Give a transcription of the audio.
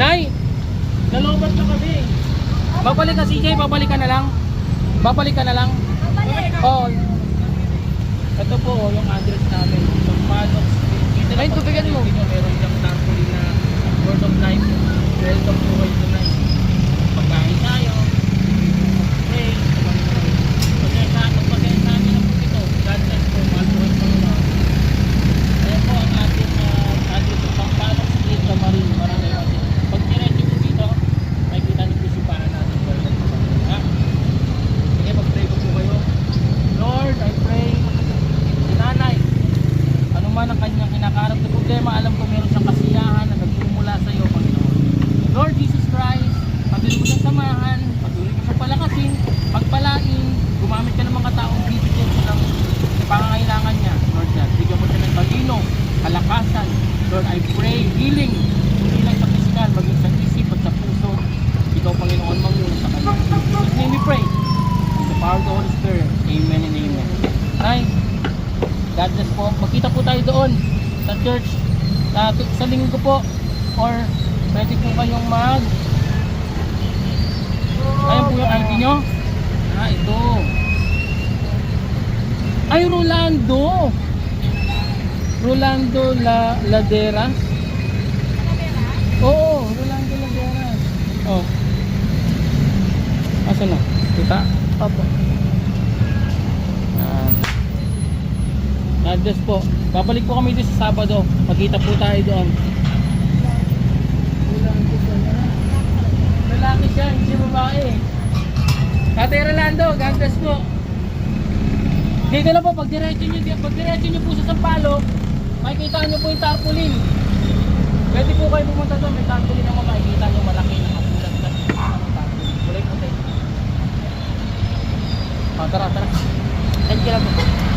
Nay, nalobat na kami. Babalik ka CJ, babalik ka na lang. Babalik ka na lang. Oo. Ito po oh, yung address namin. So, Paddock Street. Dito Ay, tubigan mo. Dito meron siyang tarpaulin na word of life. Welcome to kayo tonight. Pagkain tayo. Okay. Pasensya, pasensya niyo na po ito. God bless po. Mahal po kayo sa mga. Ayan po ang ating uh, address sa Pampalok Street sa Marine. Maraming maraming. Pag diretso po dito, makikita niyo po si para natin. Welcome po kayo. Ha? Sige, mag-pray ko po kayo. Lord, I pray. Si nanay, ano man ang kanyang kinakarap na problema, alam ko meron siyang kasiyahan na nagmumula sa iyo, Panginoon. Lord Jesus Christ, patuloy mo siyang samahan, patuloy mo siyang palakasin, pagpalain, gumamit ka ng mga taong bibigyan sa ng pangangailangan niya. Lord God, bigyan mo siya ng talino, kalakasan. Lord, I pray healing, hindi lang sa physical, maging sa isip at sa puso. Ikaw, Panginoon, manguna sa kanya. Jesus' name we pray. In the power of the Holy Spirit. Amen and amen. Nay, God bless po. Magkita po tayo doon sa church sa, sa linggo po or pwede po kayong mag Ayan po yung ID nyo. Ah, ito. Ay, Rolando. Rolando La Laderas. Oo, Rolando Laderas. Oh. Asa na? Kita? Opo. Ah. God bless po. Babalik po kami dito sa Sabado. Magkita po tayo doon. Lalaki siya, hindi babae. Ate Rolando, God bless po. Dito na po, pag diretso nyo, pag diretso nyo po sa Sampalo, makikita nyo po yung tarpaulin. Pwede po kayo pumunta doon, may tarpaulin naman makikita nyo malaki na kapulat na tarpaulin. Kulay puti. Ah, tara, tara. Thank you lang po.